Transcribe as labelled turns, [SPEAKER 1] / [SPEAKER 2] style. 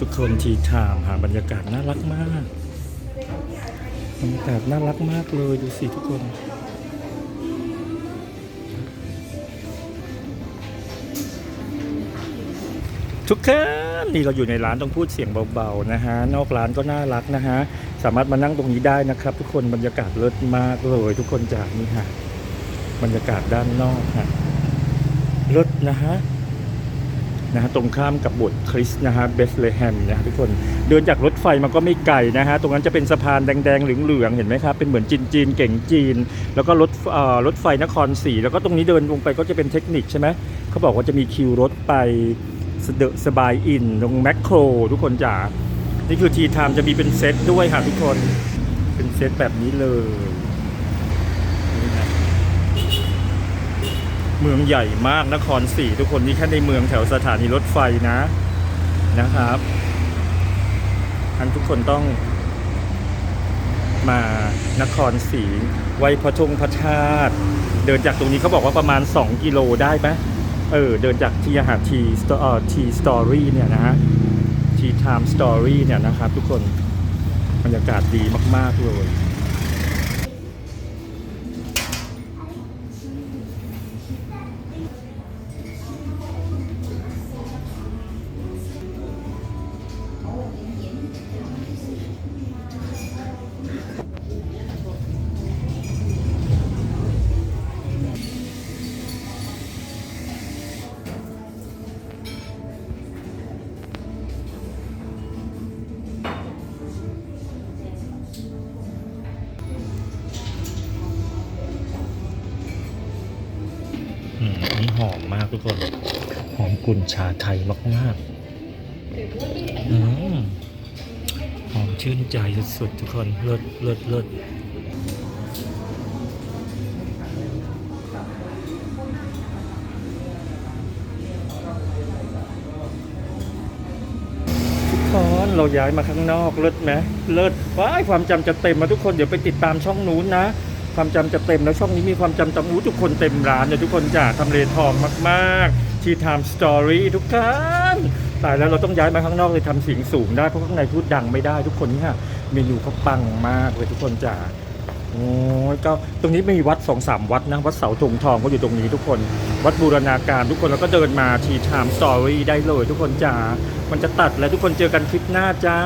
[SPEAKER 1] ทุกคนทีทามหาบรรยากาศน่ารักมาก บรรยากาศน่ารักมากเลยดูสิทุกคนทุกคนนี่เราอยู่ในร้านต้องพูดเสียงเบาๆนะฮะนอกร้านก็น่ารักนะฮะสามารถมานั่งตรงนี้ได้นะครับ ทุกคนบรรยากาศเลิศมากเลยทุกคนจากนี่ฮะบรรยากาศด้านนอกฮะเลิศนะฮะ นะฮะตรงข้ามกับโบสถ์คริสต์นะฮะเบสเลแฮมนะฮะทุกคนเดินจากรถไฟมันก็ไม่ไกลนะฮะตรงนั้นจะเป็นสะพานแดงๆเหลืองๆเห็นไหมครับเป็นเหมือนจีนๆเก่งจีน แล้วก็รถรถไฟนครศรีแล้วก็ตรงนี้เดินลงไปก็จะเป็นเทคนิคใช่ไหมเขาบอกว่าจะมีคิวรถไปสะดสบายอินตรงแมคโคร ทุกคนจ๋านี่คือทีไทม์จะมีเป็นเซตด้วยค่ะทุกคนเป็นเซตแบบนี้เลยนี่นะ เมืองใหญ่มากนครศรีทุกคนนี่แค่ในเมืองแถวสถานีรถไฟนะนะครับทั้นทุกคนต้องมานครศรีไวพระธงพระธาตุเดินจากตรงนี้เขาบอกว่าประมาณ 2 กิโลได้ไหมเออ เดินจากทีอาหารทีเอ่อทีสตอรี่เนี่ยนะฮะทีไทม์สตอรี่เนี่ยนะครับทุกคนบรรยากาศดีมาก ๆ เลย นี้หอมมากทุกคน หอมกลุ่นชาไทยมากๆอืมหอมชื่นใจสุดๆทุกคน เลิศเลิศเลิศทุกคนเราย้ายมาข้างนอกเลิศไหมเลิศว้ายความจำจะเต็มมาทุกคนเดี๋ยวไปติดตามช่องนู้นนะ ความจำจะเต็มแล้วช่องนี้มีความจำจำรู้ทุกคนเต็มร้านเลยทุกคนจะทำเลทองมากๆ ที่ Time Story ทุกท่านตายแล้วเราต้องย้ายมาข้างนอกเลยทำเสียงสูงได้เพราะข้างในพูดดังไม่ได้ทุกคนเนี่ยเมนูเขาปังมากเลยทุกคนจ้าโอ้ยก็ตรงนี้มีวัดสองสามวัดนะ วัดเสาธงทองก็อยู่ตรงนี้ทุกคน วัดบูรณาการทุกคนแล้วก็เดินมาที่ Time Story ได้เลย ทุกคนจ้ามันจะตัดแล้วทุกคนเจอกันคลิปหน้าจ้า